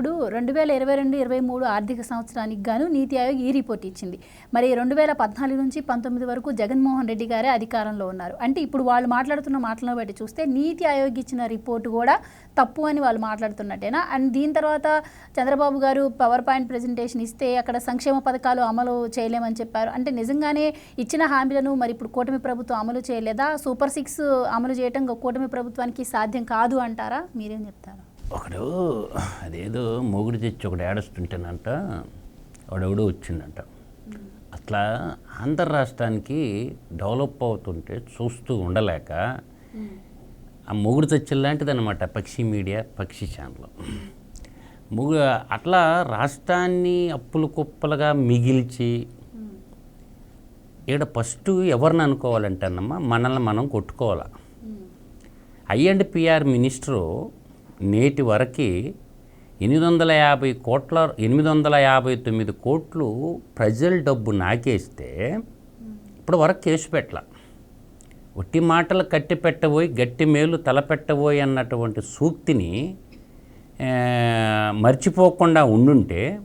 ఇప్పుడు రెండు వేల ఇరవై రెండు ఇరవై మూడు ఆర్థిక సంవత్సరానికి గాను నీతి ఆయోగ్ ఈ రిపోర్ట్ ఇచ్చింది. మరి రెండు వేల పద్నాలుగు నుంచి పంతొమ్మిది వరకు జగన్మోహన్ రెడ్డి గారే అధికారంలో ఉన్నారు. అంటే ఇప్పుడు వాళ్ళు మాట్లాడుతున్న మాటలను బట్టి చూస్తే నీతి ఆయోగ్ ఇచ్చిన రిపోర్ట్ కూడా తప్పు అని వాళ్ళు మాట్లాడుతున్నట్టేనా? అండ్ దీని తర్వాత చంద్రబాబు గారు పవర్ పాయింట్ ప్రజెంటేషన్ ఇస్తే అక్కడ సంక్షేమ పథకాలు అమలు చేయలేమని చెప్పారు. అంటే నిజంగానే ఇచ్చిన హామీలను మరి ఇప్పుడు కూటమి ప్రభుత్వం అమలు చేయలేదా? సూపర్ సిక్స్ అమలు చేయటం కూటమి ప్రభుత్వానికి సాధ్యం కాదు అంటారా? మీరేం చెప్తారు? ఒకడు అదేదో మొగుడు తెచ్చి ఒకడు ఏడుస్తుంటేనంట వాడెవడో వచ్చిందంట. అట్లా ఆంధ్ర రాష్ట్రానికి డెవలప్ అవుతుంటే చూస్తూ ఉండలేక ఆ మొగుడు తెచ్చిలాంటిది అనమాట పక్షి మీడియా పక్షి ఛానల్. మొగు అట్లా రాష్ట్రాన్ని అప్పులు కుప్పలుగా మిగిల్చి ఈడ ఫస్ట్ ఎవరిని అనుకోవాలంటేనమ్మా మనల్ని మనం కొట్టుకోవాలి. ఐ అండ్ పిఆర్ మినిస్టరు నేటి వరకు ఎనిమిది వందల యాభై కోట్ల ఎనిమిది వందల యాభై తొమ్మిది కోట్లు ప్రజల డబ్బు నాకేస్తే ఇప్పుడు వరకు కేసు పెట్టల. ఒట్టి మాటలు కట్టి పెట్టబోయి గట్టి మేలు తలపెట్టబోయి అన్నటువంటి సూక్తిని మర్చిపోకుండా ఉండుంటే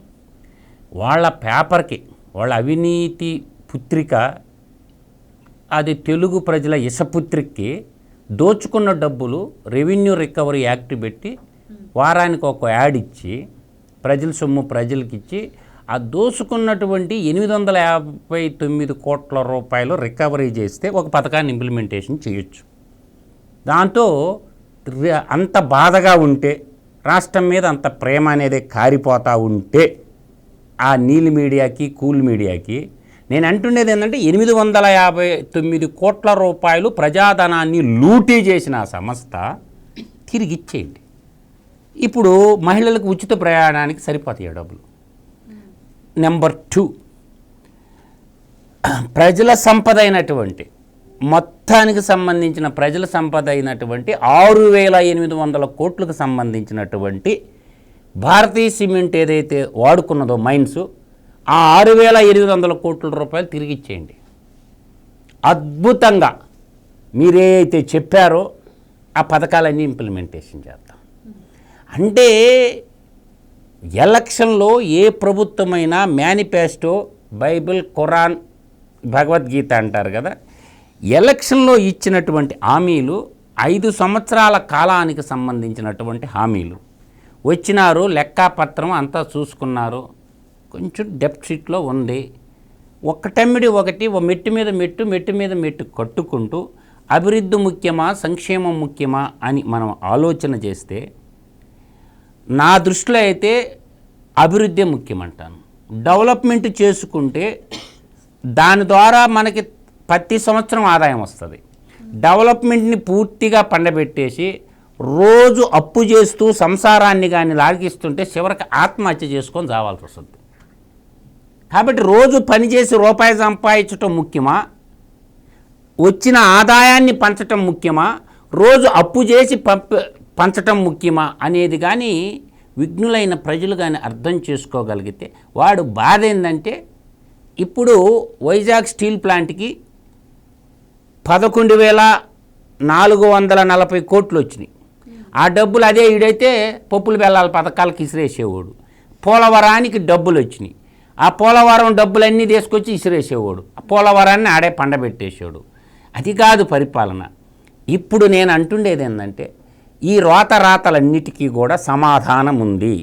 వాళ్ళ పేపర్కి వాళ్ళ అవినీతి పుత్రిక అది తెలుగు ప్రజల ఇసపుత్రికి దోచుకున్న డబ్బులు రెవెన్యూ రికవరీ యాక్ట్ పెట్టి వారానికి ఒక యాడ్ ఇచ్చి ప్రజల సొమ్ము ప్రజలకి ఇచ్చి ఆ దోచుకున్నటువంటి ఎనిమిది వందల యాభై తొమ్మిది కోట్ల రూపాయలు రికవరీ చేస్తే ఒక పథకాన్ని ఇంప్లిమెంటేషన్ చేయొచ్చు. దాంతో రి- అంత బాధగా ఉంటే రాష్ట్రం మీద అంత ప్రేమ అనేది కారిపోతూ ఉంటే ఆ నీలి మీడియాకి కూల్ మీడియాకి నేను అంటుండేది ఏంటంటే ఎనిమిది వందల యాభై తొమ్మిది కోట్ల రూపాయలు ప్రజాధనాన్ని లూటీ చేసిన ఆ సంస్థ తిరిగి ఇచ్చేయండి. ఇప్పుడు మహిళలకు ఉచిత ప్రయాణానికి సరిపోతాయి డబ్బులు. నెంబర్ టూ ప్రజల సంపద అయినటువంటి మొత్తానికి సంబంధించిన ప్రజల సంపద అయినటువంటి ఆరు వేల ఎనిమిది వందల కోట్లకు సంబంధించినటువంటి భారతీయ సిమెంట్ ఏదైతే వాడుకున్నదో మైన్స్ ఆ ఆరు వేల ఎనిమిది వందల కోట్ల రూపాయలు తిరిగి ఇచ్చేయండి. అద్భుతంగా మీరేదైతే చెప్పారో ఆ పథకాలన్నీ ఇంప్లిమెంటేషన్ చేద్దాం. అంటే ఎలక్షన్లో ఏ ప్రభుత్వమైనా మేనిఫెస్టో బైబిల్ ఖురాన్ భగవద్గీత అంటారు కదా ఎలక్షన్లో ఇచ్చినటువంటి హామీలు ఐదు సంవత్సరాల కాలానికి సంబంధించినటువంటి హామీలు. వచ్చినారు లెక్కాపత్రం అంతా చూసుకున్నారు కొంచెం డెప్త్ షీట్లో ఉంది. ఒక్కటమ్మిడి ఒకటి ఓ మెట్టు మీద మెట్టు మెట్టు మీద మెట్టు కట్టుకుంటూ అభివృద్ధి ముఖ్యమా సంక్షేమం ముఖ్యమా అని మనం ఆలోచన చేస్తే నా దృష్టిలో అయితే అభివృద్ధి ముఖ్యమంటాను. డెవలప్మెంట్ చేసుకుంటే దాని ద్వారా మనకి ప్రతి సంవత్సరం ఆదాయం వస్తుంది. డెవలప్మెంట్ని పూర్తిగా పండబెట్టేసి రోజు అప్పు చేస్తూ సంసారాన్ని కానీ లాగిస్తుంటే చివరికి ఆత్మహత్య చేసుకొని చావాల్సి వస్తుంది. కాబట్టి రోజు పనిచేసి రూపాయి సంపాదించటం ముఖ్యమా? వచ్చిన ఆదాయాన్ని పంచటం ముఖ్యమా? రోజు అప్పు చేసి పంప పంచటం ముఖ్యమా? అనేది కానీ విఘ్నులైన ప్రజలు కానీ అర్థం చేసుకోగలిగితే వాడు బాధ ఏంటంటే ఇప్పుడు వైజాగ్ స్టీల్ ప్లాంట్కి పదకొండు వేల నాలుగు వందల నలభై కోట్లు వచ్చినాయి. ఆ డబ్బులు అదే ఈడైతే పప్పులు బెల్లాల పథకాలకు ఇసిరేసేవాడు. పోలవరానికి డబ్బులు వచ్చినాయి. ఆ పోలవరం డబ్బులన్నీ తీసుకొచ్చి ఇసిరేసేవాడు. ఆ పోలవరాన్ని ఆడే పండబెట్టేసాడు అది కాదు పరిపాలన. ఇప్పుడు నేను అంటుండేది ఏంటంటే ఈ రోత రాతలన్నిటికీ కూడా సమాధానం ఉంది.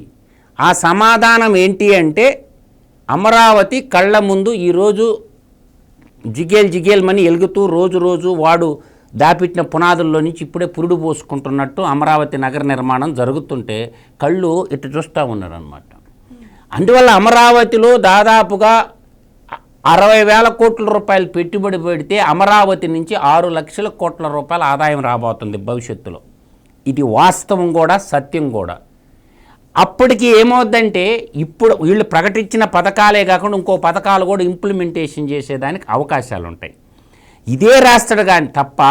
ఆ సమాధానం ఏంటి అంటే అమరావతి కళ్ళ ముందు ఈరోజు జిగేల్ జిగేల్మని ఎలుగుతూ రోజు రోజు వాడు దాపిట్టిన పునాదుల్లో నుంచి ఇప్పుడే పురుడు పోసుకుంటున్నట్టు అమరావతి నగర నిర్మాణం జరుగుతుంటే కళ్ళు ఇటు చూస్తూ ఉన్నారనమాట అందువల్ల అమరావతిలో దాదాపుగా అరవై వేల కోట్ల రూపాయలు పెట్టుబడి పెడితే అమరావతి నుంచి ఆరు లక్షల కోట్ల రూపాయల ఆదాయం రాబోతుంది భవిష్యత్తులో. ఇది వాస్తవం కూడా సత్యం కూడా. అప్పటికి ఏమవుద్దంటే ఇప్పుడు వీళ్ళు ప్రకటించిన పథకాలే కాకుండా ఇంకో పథకాలు కూడా ఇంప్లిమెంటేషన్ చేసేదానికి అవకాశాలు ఉంటాయి ఇదే రాస్తాడు కానీ తప్ప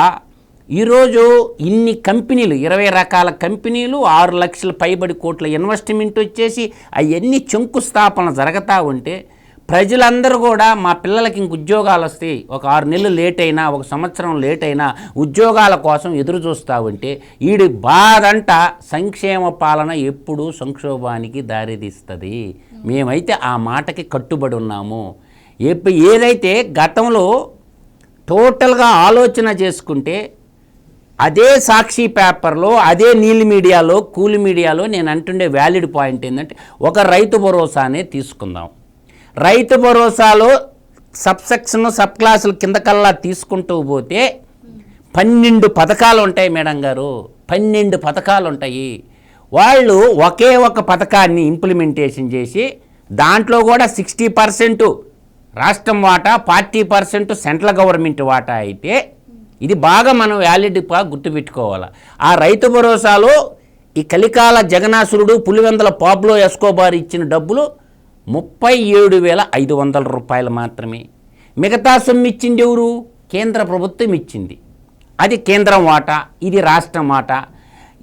ఈరోజు ఇన్ని కంపెనీలు ఇరవై రకాల కంపెనీలు ఆరు లక్షల పైబడి కోట్ల ఇన్వెస్ట్మెంట్ వచ్చేసి అవన్నీ శంకుస్థాపన జరుగుతూ ఉంటే ప్రజలందరూ కూడా మా పిల్లలకి ఇంక ఉద్యోగాలు వస్తాయి ఒక ఆరు నెలలు లేట్ అయినా ఒక సంవత్సరం లేట్ అయినా ఉద్యోగాల కోసం ఎదురు చూస్తూ ఉంటే ఈడి బాధంట సంక్షేమ పాలన ఎప్పుడూ సంక్షోభానికి దారితీస్తుంది. మేమైతే ఆ మాటకి కట్టుబడి ఉన్నాము. ఏదైతే గతంలో టోటల్గా ఆలోచన చేసుకుంటే అదే సాక్షి పేపర్లో అదే నీలి మీడియాలో కూలి మీడియాలో నేను అంటుండే వ్యాలిడ్ పాయింట్ ఏంటంటే ఒక రైతు భరోసానే తీసుకుందాం. రైతు భరోసాలో సబ్సెక్షన్ సబ్ క్లాసుల కిందకల్లా తీసుకుంటూ పోతే పన్నెండు పథకాలు ఉంటాయి మేడం గారు. పన్నెండు పథకాలు ఉంటాయి. వాళ్ళు ఒకే ఒక పథకాన్ని ఇంప్లిమెంటేషన్ చేసి దాంట్లో కూడా సిక్స్టీ పర్సెంట్ రాష్ట్రం వాటా ఫార్టీ పర్సెంట్ సెంట్రల్ గవర్నమెంట్ వాటా అయితే ఇది బాగా మనం వ్యాలిడ్గా గుర్తుపెట్టుకోవాలి. ఆ రైతు భరోసాలో ఈ కలికాల జగనాసురుడు పులివెందల పాబ్లో ఎస్కోబార్ ఇచ్చిన డబ్బులు ముప్పై ఏడు వేల ఐదు వందల రూపాయలు మాత్రమే. మిగతా సొమ్ము ఇచ్చింది ఎవరు? కేంద్ర ప్రభుత్వం ఇచ్చింది. అది కేంద్రం వాటా ఇది రాష్ట్రం వాటా.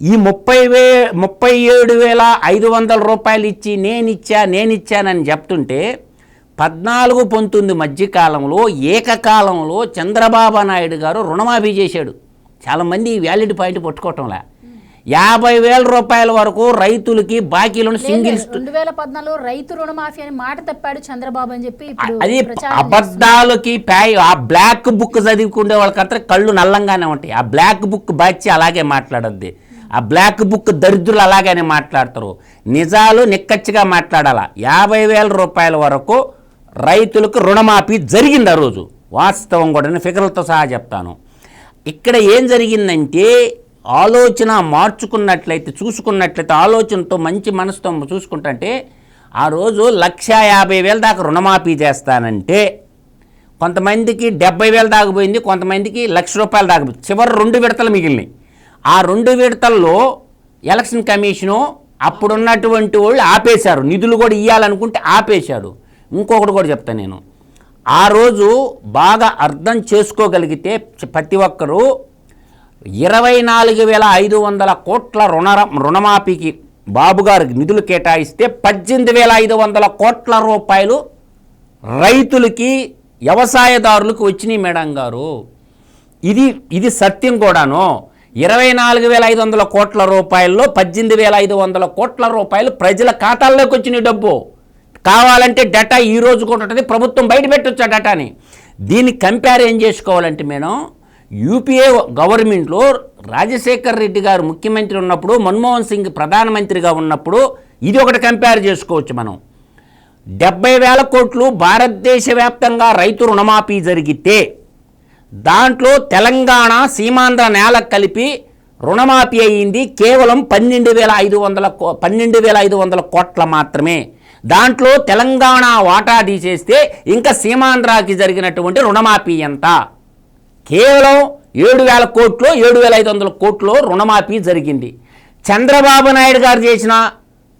ఈ ముప్పై వే ముప్పై ఏడు వేల ఐదు వందల రూపాయలు ఇచ్చి నేనిచ్చా నేనిచ్చానని చెప్తుంటే పద్నాలుగు పంతొమ్మిది మధ్యకాలంలో ఏకకాలంలో చంద్రబాబు నాయుడు గారు రుణమాఫీ చేశాడు. చాలామంది ఈ వ్యాలిడ్ పాయింట్ పట్టుకోవటంలే. యాభై వేల రూపాయల వరకు రైతులకి బాకీలను సింగిల్ రెండు వేల రైతు రుణమాఫీ అని మాట తప్పాడు చంద్రబాబు అని చెప్పి అది అబద్ధాలకి ఆ బ్లాక్ బుక్ చదువుకునే వాళ్ళకంతా కళ్ళు నల్లంగానే ఉంటాయి. ఆ బ్లాక్ బుక్ బాచి అలాగే మాట్లాడద్ది. ఆ బ్లాక్ బుక్ దరిద్రులు అలాగనే మాట్లాడతారు. నిజాలు నిక్కచ్చిగా మాట్లాడాల. యాభై వేల రూపాయల వరకు రైతులకు రుణమాఫీ జరిగింది ఆ రోజు? వాస్తవం కూడా నేను ఫిగర్లతో సహా చెప్తాను. ఇక్కడ ఏం జరిగిందంటే ఆలోచన మార్చుకున్నట్లయితే చూసుకున్నట్లయితే ఆలోచనతో మంచి మనసుతో చూసుకుంటుంటే ఆ రోజు లక్ష యాభై వేల దాకా రుణమాఫీ చేస్తానంటే కొంతమందికి డెబ్బై వేలు దాకపోయింది కొంతమందికి లక్ష రూపాయలు దాకపోయింది చివరి రెండు విడతలు మిగిలినాయి. ఆ రెండు విడతల్లో ఎలక్షన్ కమిషను అప్పుడున్నటువంటి వాళ్ళు ఆపేశారు. నిధులు కూడా ఇవ్వాలనుకుంటే ఆపేశారు. ఇంకొకటి కూడా చెప్తాను నేను. ఆ రోజు బాగా అర్థం చేసుకోగలిగితే ప్రతి ఒక్కరూ ఇరవై నాలుగు వేల ఐదు వందల కోట్ల రుణ రుణమాఫీకి బాబు గారికి నిధులు కేటాయిస్తే పద్దెనిమిది వేల ఐదు వందల కోట్ల రూపాయలు రైతులకి వ్యవసాయదారులకు వచ్చినాయి మేడం గారు. ఇది ఇది సత్యం కూడాను. ఇరవై నాలుగు వేల ఐదు వందల కోట్ల రూపాయల్లో పద్దెనిమిది వేల ఐదు వందల కోట్ల రూపాయలు ప్రజల ఖాతాల్లోకి వచ్చిన డబ్బు. కావాలంటే డేటా ఈ రోజు కూడా ఉంటుంది ప్రభుత్వం బయట పెట్టొచ్చు ఆ డేటాని. దీన్ని కంపేర్ ఏం చేసుకోవాలంటే మేడం యూపీఏ గవర్నమెంట్లో రాజశేఖర్ రెడ్డి గారు ముఖ్యమంత్రి ఉన్నప్పుడు మన్మోహన్ సింగ్ ప్రధానమంత్రిగా ఉన్నప్పుడు ఇది ఒకటి కంపేర్ చేసుకోవచ్చు మనం. డెబ్బై వేల కోట్లు భారతదేశ వ్యాప్తంగా రైతు రుణమాఫీ జరిగితే దాంట్లో తెలంగాణ సీమాంధ్ర నేల కలిపి రుణమాఫీ అయ్యింది కేవలం పన్నెండు వేల ఐదు వందల కో- పన్నెండు వేల ఐదు వందల కోట్ల మాత్రమే. దాంట్లో తెలంగాణ వాటా తీసేస్తే ఇంకా సీమాంధ్రాకి జరిగినటువంటి రుణమాఫీ ఎంత? కేవలం ఏడు వేల కోట్లు ఏడు వేల ఐదు వందల కోట్లు రుణమాఫీ జరిగింది. చంద్రబాబు నాయుడు గారు చేసిన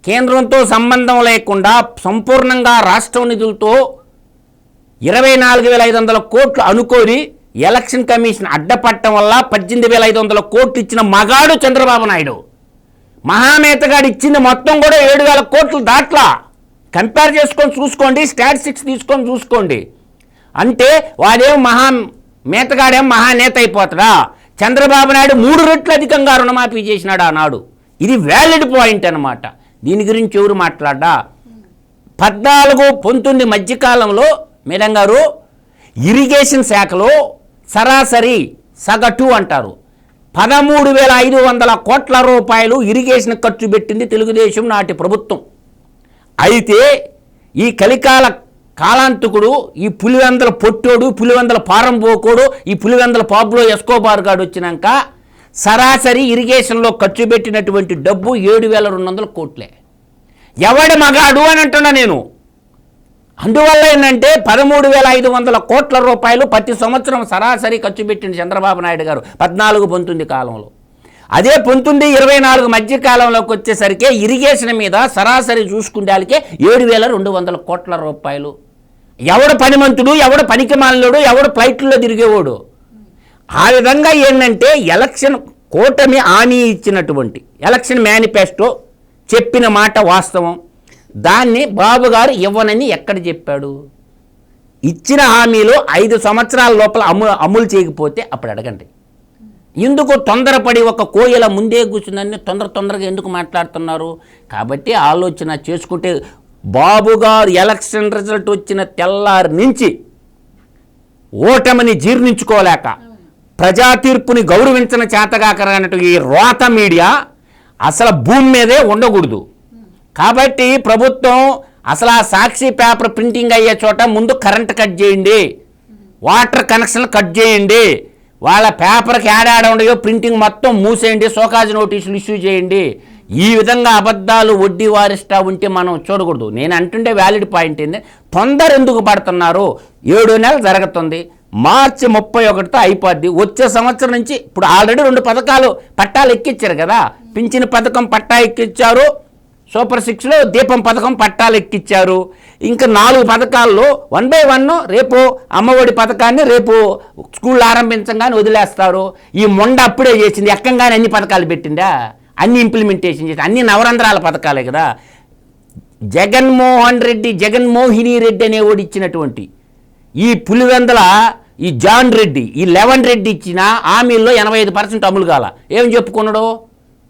కేంద్రంతో సంబంధం లేకుండా సంపూర్ణంగా రాష్ట్ర నిధులతో ఇరవై నాలుగు వేల ఐదు వందల కోట్లు అనుకోని ఎలక్షన్ కమిషన్ అడ్డపట్టడం వల్ల పద్దెనిమిది వేల ఐదు వందల కోట్లు ఇచ్చిన మగాడు చంద్రబాబు నాయుడు. మహామేతగాడు ఇచ్చింది మొత్తం కూడా ఏడు వేల కోట్లు దాట్లా. కంపేర్ చేసుకొని చూసుకోండి స్టాటిస్టిక్స్ తీసుకొని చూసుకోండి. అంటే వాడేం మహా మేతగాడేం మహానేత అయిపోతాడా? చంద్రబాబు నాయుడు మూడు రెట్లు అధికంగా రుణమాఫీ చేసినాడు ఆనాడు ఇది వ్యాలిడ్ పాయింట్ అన్నమాట. దీని గురించి ఎవరు మాట్లాడా పద్నాలుగు పంతొమ్మిది మధ్యకాలంలో మేడం గారు ఇరిగేషన్ శాఖలో సరాసరి సగటు అంటారు. పదమూడు వేల ఐదు వందల కోట్ల రూపాయలు ఇరిగేషన్ ఖర్చు పెట్టింది తెలుగుదేశం నాటి ప్రభుత్వం. అయితే ఈ కలికాల కాలాంతకుడు ఈ పులివెందల పొట్టోడు పులివెందల పారం పోకోడు ఈ పులివెందల పాబ్లో ఎస్కోబార్ గాడు వచ్చినాక సరాసరి ఇరిగేషన్లో ఖర్చు పెట్టినటువంటి డబ్బు ఏడు వేల రెండు వందల కోట్లే. ఎవడి మగాడు అని అంటున్నా నేను. అందువల్ల ఏంటంటే పదమూడు వేల ఐదు వందల కోట్ల రూపాయలు ప్రతి సంవత్సరం సరాసరి ఖర్చు పెట్టింది చంద్రబాబు నాయుడు గారు పద్నాలుగు పంతొమ్మిది కాలంలో. అదే పంతొమ్మిది ఇరవై నాలుగు మధ్య కాలంలోకి వచ్చేసరికి ఇరిగేషన్ మీద సరాసరి చూసుకుంటానికే ఏడు వేల రెండు వందల కోట్ల రూపాయలు. ఎవడు పనిమంతుడు ఎవడు పనికి మాలినోడు ఎవడు ఫ్లైట్లో తిరిగేవాడు. ఆ విధంగా ఏంటంటే ఎలక్షన్ కూటమి హామీ ఇచ్చినటువంటి ఎలక్షన్ మేనిఫెస్టో చెప్పిన మాట వాస్తవం. దాన్ని బాబు గారు ఇవ్వనని ఎక్కడ చెప్పాడు? ఇచ్చిన హామీలో ఐదు సంవత్సరాల లోపల అమలు అమలు చేయకపోతే అప్పుడు అడగండి. ఎందుకు తొందరపడి ఒక కోయిల ముందే కూర్చుందని తొందర తొందరగా ఎందుకు మాట్లాడుతున్నారు? కాబట్టి ఆలోచన చేసుకుంటే బాబు గారు ఎలక్షన్ రిజల్ట్ వచ్చిన తెల్లారి నుంచి ఓటమిని జీర్ణించుకోలేక ప్రజా తీర్పుని గౌరవించిన చేతగాకరనట్టు ఈ రోత మీడియా అసలు భూమి మీదే ఉండకూడదు. కాబట్టి ప్రభుత్వం అసలు ఆ సాక్షి పేపర్ ప్రింటింగ్ అయ్యే చోట ముందు కరెంట్ కట్ చేయండి. వాటర్ కనెక్షన్ కట్ చేయండి. వాళ్ళ పేపర్కి ఏడాడ ఉండయో ప్రింటింగ్ మొత్తం మూసేయండి సోకాజ్ నోటీసులు ఇష్యూ చేయండి. ఈ విధంగా అబద్ధాలు వడ్డీ వారిస్తా ఉంటే మనం చూడకూడదు. నేను అంటుండే వ్యాలిడ్ పాయింట్ ఏంది? తొందర ఎందుకు పడుతున్నారు? ఏడు నెలలు జరుగుతుంది. మార్చి ముప్పై ఒకటితో అయిపోద్ది. వచ్చే సంవత్సరం నుంచి ఇప్పుడు ఆల్రెడీ రెండు పథకాలు పట్టాలు ఎక్కించారు కదా. పింఛన్ పథకం పట్టా ఎక్కించారు సూపర్ సిక్స్లో దీపం పథకం పట్టాలు ఎక్కిచ్చారు ఇంకా నాలుగు పథకాల్లో వన్ బై వన్ రేపు అమ్మఒడి పథకాన్ని రేపు స్కూళ్ళు ఆరంభించగానే వదిలేస్తారు. ఈ మొండ అప్పుడే చేసింది. ఎక్కంగానే అన్ని పథకాలు పెట్టిందా? అన్ని ఇంప్లిమెంటేషన్ చేసి అన్ని నవరంధ్రాల పథకాలే కదా. జగన్మోహన్ రెడ్డి జగన్మోహిని రెడ్డి అనేవాడు ఇచ్చినటువంటి ఈ పులివెందల ఈ జాన్ రెడ్డి ఈ లెవెన్ రెడ్డి ఇచ్చిన హామీల్లో ఎనభై ఐదు పర్సెంట్ అమలు కాల. ఏం చెప్పుకున్నాడు?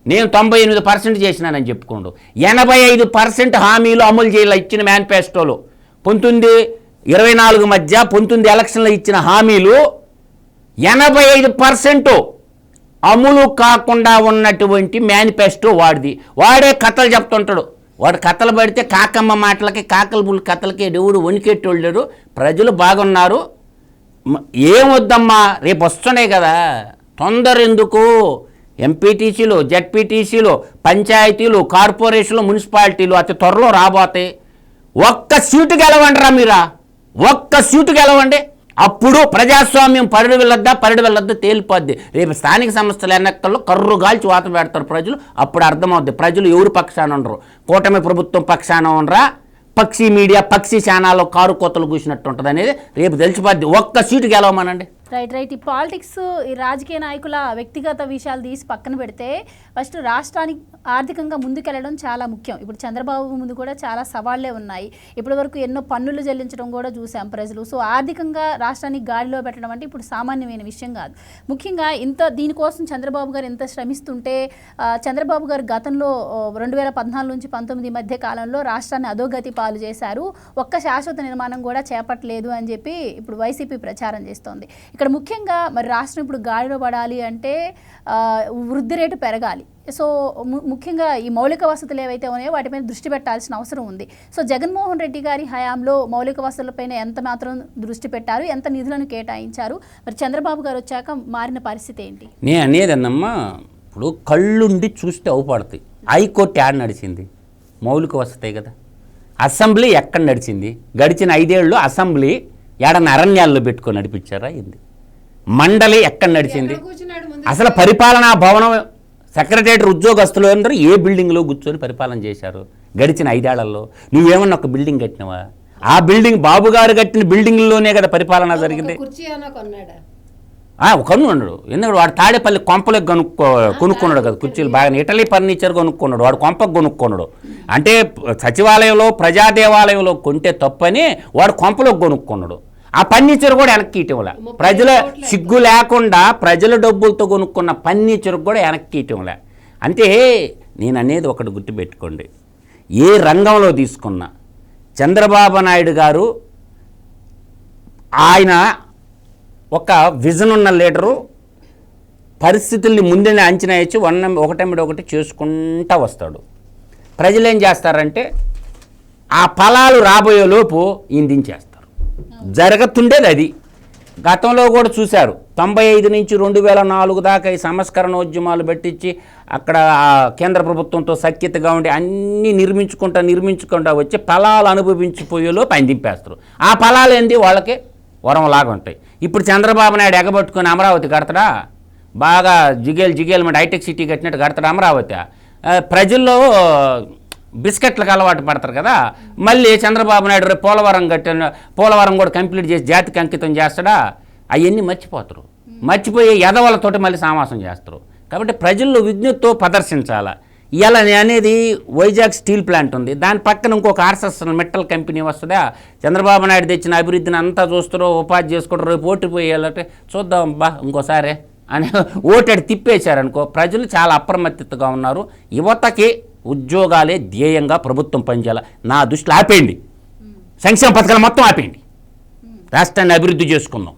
నేను తొంభై ఎనిమిది పర్సెంట్ చేసినానని చెప్పుకోండు. ఎనభై ఐదు పర్సెంట్ హామీలు అమలు చేయాలి ఇచ్చిన మేనిఫెస్టోలో. పంతొమ్మిది ఇరవై నాలుగు మధ్య పంతొమ్మిది ఎలక్షన్లో ఇచ్చిన హామీలు ఎనభై ఐదు పర్సెంట్ అమలు కాకుండా ఉన్నటువంటి మేనిఫెస్టో వాడిది. వాడే కథలు చెప్తుంటాడు. వాడు కథలు పడితే కాకమ్మ మాటలకి కాకల బుల్ కథలకి దేవుడు వణికెట్టోళ్ళు ప్రజలు బాగున్నారు. ఏం వద్దమ్మా రేపు వస్తున్నాయి కదా. తొందర ఎందుకు ఎంపీటీసీలు జడ్పీటీసీలు పంచాయతీలు కార్పొరేషన్లు మున్సిపాలిటీలు అతి త్వరలో రాబోతాయి. ఒక్క సీటు గెలవండిరా మీరా? ఒక్క సీటు గెలవండి. అప్పుడు ప్రజాస్వామ్యం పరిడి వెళ్ళొద్దా పరిడి వెళ్ళొద్దా తేలిపోద్ది. రేపు స్థానిక సంస్థల ఎన్నికల్లో కర్రు గాల్చి వాత పెడతారు ప్రజలు. అప్పుడు అర్థమవుద్ది. ప్రజలు ఎవరు పక్షాన ఉండరు. కూటమి ప్రభుత్వం పక్షాన ఉండరా? పక్షి మీడియా పక్షి ఛానల్లో కారు కోతలు కూసినట్టు ఉంటుంది అనేది రేపు తెలిసిపోద్ది. ఒక్క సీటు గెలవమనండి. Right right. ఈ పాలిటిక్స్ ఈ రాజకీయ నాయకుల వ్యక్తిగత విషయాలు తీసి పక్కన పెడితే ఫస్ట్ రాష్ట్రానికి ఆర్థికంగా ముందుకెళ్ళడం చాలా ముఖ్యం. ఇప్పుడు చంద్రబాబు ముందు కూడా చాలా సవాళ్ళే ఉన్నాయి. ఇప్పటి వరకు ఎన్నో పన్నులు చెల్లించడం కూడా చూసాం ప్రజలు. సో ఆర్థికంగా రాష్ట్రానికి గాడిలో పెట్టడం అంటే ఇప్పుడు సామాన్యమైన విషయం కాదు. ముఖ్యంగా ఇంత దీనికోసం చంద్రబాబు గారు ఎంత శ్రమిస్తుంటే చంద్రబాబు గారు గతంలో రెండు వేల పద్నాలుగు నుంచి పంతొమ్మిది మధ్య కాలంలో రాష్ట్రాన్ని అధోగతి పాలు చేశారు. ఒక్క శాశ్వత నిర్మాణం కూడా చేపట్టలేదు అని చెప్పి ఇప్పుడు వైసీపీ ప్రచారం చేస్తోంది. ఇక్కడ ముఖ్యంగా మరి రాష్ట్రం ఇప్పుడు గాడిలో పడాలి అంటే వృద్ధి రేటు పెరగాలి. సో ము- ముఖ్యంగా ఈ మౌలిక వసతులు ఏవైతే ఉన్నాయో వాటిపైన దృష్టి పెట్టాల్సిన అవసరం ఉంది. సో జగన్మోహన్ రెడ్డి గారి హయాంలో మౌలిక వసతులపైన ఎంత మాత్రం దృష్టి పెట్టారు? ఎంత నిధులను కేటాయించారు? మరి చంద్రబాబు గారు వచ్చాక మారిన పరిస్థితి ఏంటి? నేను అనేదన్నమ్మా ఇప్పుడు కళ్ళుండి చూస్తే అవుపడతాయి హైకోర్టు యాడ్ నడిచింది? మౌలిక వసతే కదా. అసెంబ్లీ ఎక్కడ నడిచింది? గడిచిన ఐదేళ్ళు అసెంబ్లీ ఏడన్న అరణ్యాల్లో పెట్టుకొని నడిపించారా ఏంది? మండలి ఎక్కడ నడిచింది? అసలు పరిపాలనా భవనం సెక్రటేరియట్ ఉద్యోగస్తులు అందరూ ఏ బిల్డింగ్లో కూర్చొని పరిపాలన చేశారు? గడిచిన ఐదేళ్ళలో. నువ్వేమన్నా ఒక బిల్డింగ్ కట్టినవా? ఆ బిల్డింగ్ బాబు గారు కట్టిన బిల్డింగ్లోనే కదా పరిపాలన జరిగింది. కొనుక్కున్నాడు ఎందుకంటే వాడు తాడేపల్లి కొంపలకు కొనుక్కో కొనుక్కున్నాడు కదా కుర్చీలు. బాగా ఇటలీ ఫర్నిచర్ కొనుక్కున్నాడు. వాడు కొంపకు కొనుక్కున్నాడు. అంటే సచివాలయంలో ప్రజా దేవాలయంలో కొంటే తప్పని వాడు కొంపలో కొనుక్కున్నాడు. ఆ ఫర్నిచర్ కూడా వెనక్కి ఇటీవల ప్రజల సిగ్గు లేకుండా ప్రజల డబ్బులతో కొనుక్కున్న ఫర్నిచర్ కూడా వెనక్కి ఇటీవల అంటే నేను అనేది ఒకటి గుర్తుపెట్టుకోండి. ఏ రంగంలో తీసుకున్నా చంద్రబాబు నాయుడు గారు ఆయన ఒక విజన్ ఉన్న లీడరు పరిస్థితుల్ని ముందే అంచనా ఇచ్చి వన్ ఒకటెంబడి ఒకటి చేసుకుంటా వస్తాడు. ప్రజలు ఏం చేస్తారంటే ఆ ఫలాలు రాబోయే లోపు ఈయన దించేస్తారు. జరగతుండేది అది. గతంలో కూడా చూశారు. తొంభై ఐదు నుంచి రెండు వేల నాలుగు దాకా ఈ సంస్కరణోద్యమాలు పెట్టించి అక్కడ కేంద్ర ప్రభుత్వంతో సఖ్యతగా ఉండి అన్నీ నిర్మించుకుంటా నిర్మించుకుంటా వచ్చి ఫలాలు అనుభవించిపోయేలో పందింపేస్తారు ఆ ఫలాలు ఏంది? వాళ్ళకి వరంలాగా ఉంటాయి. ఇప్పుడు చంద్రబాబు నాయుడు ఎగబట్టుకుని అమరావతి కడతాడా? బాగా జిగేల్ జిగేలు మంటే హైటెక్ సిటీ కట్టినట్టు కడతాడు అమరావతి? ప్రజల్లో బిస్కెట్లకు అలవాటు పడతారు కదా. మళ్ళీ చంద్రబాబు నాయుడు రేపు పోలవరం కట్టిన పోలవరం కూడా కంప్లీట్ చేసి జాతికి అంకితం చేస్తాడా? అవన్నీ మర్చిపోతారు. మర్చిపోయి ఎదవలతోటి మళ్ళీ సామాసం చేస్తారు. కాబట్టి ప్రజల్లో విజ్ఞతతో ప్రదర్శించాలా? ఇలా అనేది వైజాగ్ స్టీల్ ప్లాంట్ ఉంది. దాని పక్కన ఇంకొక ఆర్ఎస్ఎస్ మెటల్ కంపెనీ వస్తుందా? చంద్రబాబు నాయుడు తెచ్చిన అభివృద్ధిని అంతా చూస్తారో ఉపాధి చేసుకుంటారు రేపు ఓటు పోయాలంటే చూద్దాం బా ఇంకోసారి అని ఓటాడు తిప్పేశారనుకో ప్రజలు చాలా అప్రమత్తతగా ఉన్నారు. యువతకి ఉద్యోగాలే ధ్యేయంగా ప్రభుత్వం పనిచేయాలి. నా దృష్టిలో ఆపేయండి. సంక్షేమ పథకాలు మొత్తం ఆపేయండి. రాష్ట్రాన్ని అభివృద్ధి చేసుకుందాం.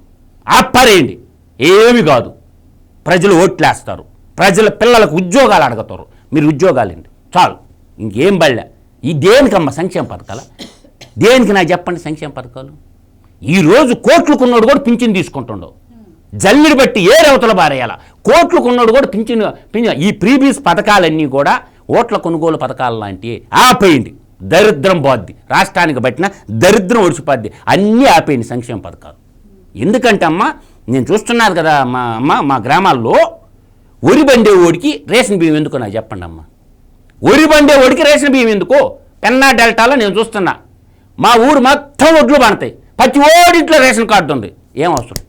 ఆపారేయండి. ఏమి కాదు. ప్రజలు ఓట్లేస్తారు. ప్రజల పిల్లలకు ఉద్యోగాలు అడుగుతారు. మీరు ఉద్యోగాలు ఏంటి? చాలు. ఇంకేం బళ్ళ. ఈ దేనికమ్మా సంక్షేమ పథకాలు? దేనికి నాకు చెప్పండి సంక్షేమ పథకాలు? ఈరోజు కోట్లకున్నోడు కూడా పింఛన్ తీసుకుంటుండవు జల్లిని బట్టి ఏ రవతలు బారేయాల కోట్లకున్నోడు కూడా పింఛన్ పింఛన్ ఈ ప్రీవియస్ పథకాలన్నీ కూడా ఓట్ల కొనుగోలు పథకాలు లాంటివి ఆపేయండి. దరిద్రం పోద్ది. రాష్ట్రానికి పట్టిన దరిద్రం ఒడిచిపోద్ది అన్నీ ఆపేయండి సంక్షేమ పథకాలు. ఎందుకంటే అమ్మ నేను చూస్తున్నాను కదా మా అమ్మ మా గ్రామాల్లో వరి బండే ఓడికి రేషన్ బియ్యం ఎందుకు నాకు చెప్పండి అమ్మ. వరి బండే ఓడికి రేషన్ బియ్యం ఎందుకు? పెన్నా డెల్టాలో నేను చూస్తున్నా. మా ఊరు మొత్తం ఒడ్లు పడతాయి ప్రతి ఓడింట్లో రేషన్ కార్డు ఉంది. ఏం అవసరం?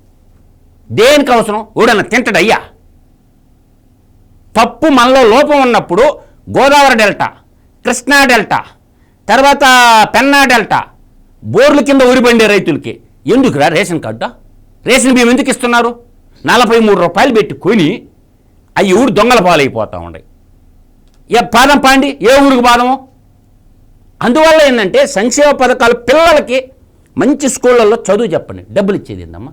దేనికి అవసరం? ఓడన్నా తింటడయ్యా? తప్పు మనలో లోపం ఉన్నప్పుడు గోదావరి డెల్టా కృష్ణా డెల్టా తర్వాత పెన్నా డెల్టా బోర్ల కింద ఉరిబండే రైతులకి ఎందుకురా రేషన్ కార్డు రేషన్ బియ్యం ఎందుకు ఇస్తున్నారు? నలభై మూడు రూపాయలు పెట్టి కొని అవి ఊరు దొంగల పాలైపోతూ ఉన్నాయి ఏ పాదం పాండి? ఏ ఊరికి పాదము అందువల్ల ఏంటంటే సంక్షేమ పథకాలు పిల్లలకి మంచి స్కూళ్ళల్లో చదువు చెప్పండి. డబ్బులు ఇచ్చేది ఏందమ్మా?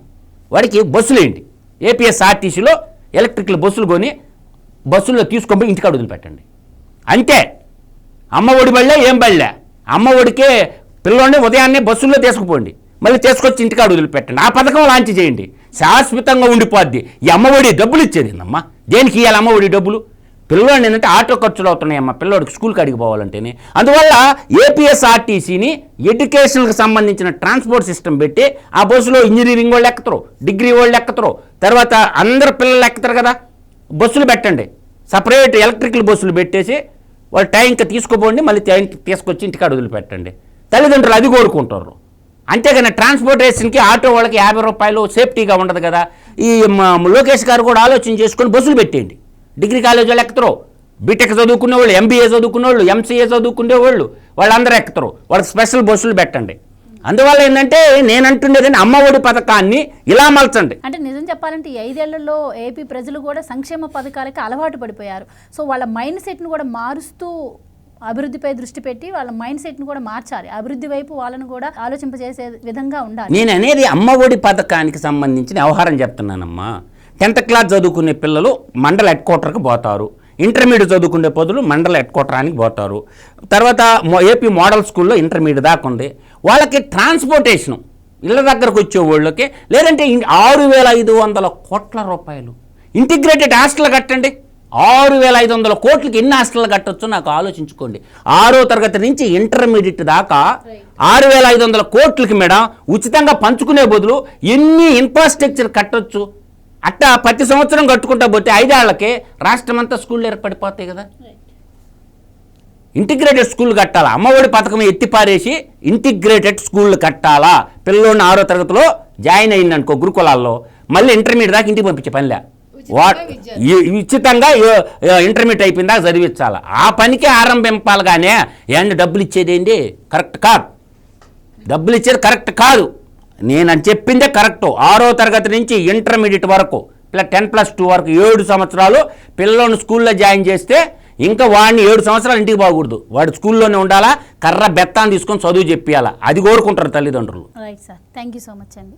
వాడికి బస్సులు ఏంటి? ఏపీఎస్ఆర్టీసీలో ఎలక్ట్రికల్ బస్సులు కొని బస్సుల్లో తీసుకొని పోయి ఇంటికాడ వదిలిపెట్టండి. అంతే. అమ్మ ఒడి బళ్ళే ఏం బళ్ళే? అమ్మ ఒడికే పిల్లల్ని ఉదయాన్నే బస్సుల్లో తీసుకుపోండి. మళ్ళీ తీసుకొచ్చి ఇంటికాడ వదిలిపెట్టండి. ఆ పథకం లాంచ్ చేయండి. శాశ్వతంగా ఉండిపోద్ది. ఈ అమ్మ ఒడి డబ్బులు ఇచ్చేది అమ్మ దేనికి ఇవ్వాలి అమ్మ ఒడి డబ్బులు? పిల్లోడిని ఏంటంటే ఆటో ఖర్చులు అవుతున్నాయమ్మా పిల్లోడికి స్కూల్కి అడిగి పోవాలంటేనే. అందువల్ల ఏపీఎస్ఆర్టీసీని ఎడ్యుకేషన్కి సంబంధించిన ట్రాన్స్పోర్ట్ సిస్టమ్ పెట్టి ఆ బస్సులో ఇంజనీరింగ్ వాళ్ళు ఎక్కుతారు డిగ్రీ వాళ్ళు ఎక్కుతారు. తర్వాత అందరు పిల్లలు ఎక్కుతారు కదా? బస్సులు పెట్టండి. సపరేట్ ఎలక్ట్రికల్ బస్సులు పెట్టేసి వాళ్ళు టైంకి తీసుకుపోండి మళ్ళీ టైంకి తీసుకొచ్చి ఇంటికాడ వదిలిపెట్టండి. తల్లిదండ్రులు అది కోరుకుంటారు అంతేగాని ట్రాన్స్పోర్టేషన్కి ఆటో వాళ్ళకి యాభై రూపాయలు సేఫ్టీగా ఉండదు కదా. ఈ లోకేష్ గారు కూడా ఆలోచన చేసుకొని బస్సులు పెట్టేయండి. డిగ్రీ కాలేజ్ వాళ్ళు ఎక్కుతారు. బీటెక్ చదువుకునే వాళ్ళు ఎంబీఏ చదువుకునే వాళ్ళు ఎంసీఏ చదువుకునే వాళ్ళు వాళ్ళందరూ ఎక్కుతారు. వాళ్ళకి స్పెషల్ బస్సులు పెట్టండి. అందువల్ల ఏంటంటే నేను అంటుండేది అమ్మ ఒడి పథకాన్ని ఇలా మలచండి. అంటే నిజం చెప్పాలంటే ఈ ఐదేళ్ళలో ఏపీ ప్రజలు కూడా సంక్షేమ పథకాలకి అలవాటు పడిపోయారు. సో వాళ్ళ మైండ్ సెట్ను కూడా మారుస్తూ అభివృద్ధిపై దృష్టి పెట్టి వాళ్ళ మైండ్ సెట్ను కూడా మార్చాలి. అభివృద్ధి వైపు వాళ్ళను కూడా ఆలోచింపజేసే విధంగా ఉండాలి. నేను అనేది అమ్మ ఒడి పథకానికి సంబంధించిన వ్యవహారం చెప్తున్నానమ్మా. టెన్త్ క్లాస్ చదువుకునే పిల్లలు మండల హెడ్ క్వార్టర్కి పోతారు. ఇంటర్మీడియట్ చదువుకునే పదులు మండల హెడ్ క్వార్టరానికి పోతారు. తర్వాత ఏపీ మోడల్ స్కూల్లో ఇంటర్మీడియట్ దాకా ఉంది. వాళ్ళకి ట్రాన్స్పోర్టేషను ఇళ్ళ దగ్గరకు వచ్చే వాళ్ళకి లేదంటే ఆరు వేల ఐదు వందల కోట్ల రూపాయలు. ఇంటిగ్రేటెడ్ హాస్టల్ కట్టండి. ఆరు వేల ఐదు వందల కోట్లకి ఎన్ని హాస్టల్ కట్టొచ్చో నాకు ఆలోచించుకోండి. ఆరో తరగతి నుంచి ఇంటర్మీడియట్ దాకా ఆరు వేల ఐదు వందల కోట్లకి మేడం ఉచితంగా పంచుకునే బదులు ఎన్ని ఇన్ఫ్రాస్ట్రక్చర్ కట్టొచ్చు? అట్టా ప్రతి సంవత్సరం కట్టుకుంటా పోతే ఐదేళ్ళకే రాష్ట్రం అంతా స్కూళ్ళు ఏర్పడిపోతాయి కదా. ఇంటిగ్రేటెడ్ స్కూల్ కట్టాలా? అమ్మఒడి పథకం ఎత్తిపారేసి ఇంటిగ్రేటెడ్ స్కూళ్ళు కట్టాలా? పిల్లోని ఆరో తరగతిలో జాయిన్ అయిందనుకో గురుకులాల్లో మళ్ళీ ఇంటర్మీడియట్ దాకా ఇంటికి పంపించే పనిలే. వా ఈ- ఉచితంగా ఇంటర్మీడియట్ అయిపోయిందా చదివించాలి? ఆ పనికి ఆరంభింపాలి కానీ ఏంటి డబ్బులు ఇచ్చేది ఏంటి? కరెక్ట్ కాదు. డబ్బులు ఇచ్చేది కరెక్ట్ కాదు. నేను అని చెప్పిందే కరెక్ట్. ఆరో తరగతి నుంచి ఇంటర్మీడియట్ వరకు ఇలా టెన్ ప్లస్ టూ వరకు ఏడు సంవత్సరాలు పిల్లలను స్కూల్లో జాయిన్ చేస్తే ఇంకా వాడిని ఏడు సంవత్సరాలు ఇంటికి పోకూడదు. వాడు స్కూల్లోనే ఉండాలా కర్ర బెత్తాన్ని తీసుకొని చదువు చెప్పియాలా. అది కోరుకుంటారు తల్లిదండ్రులు. Right sir thank you so much అండి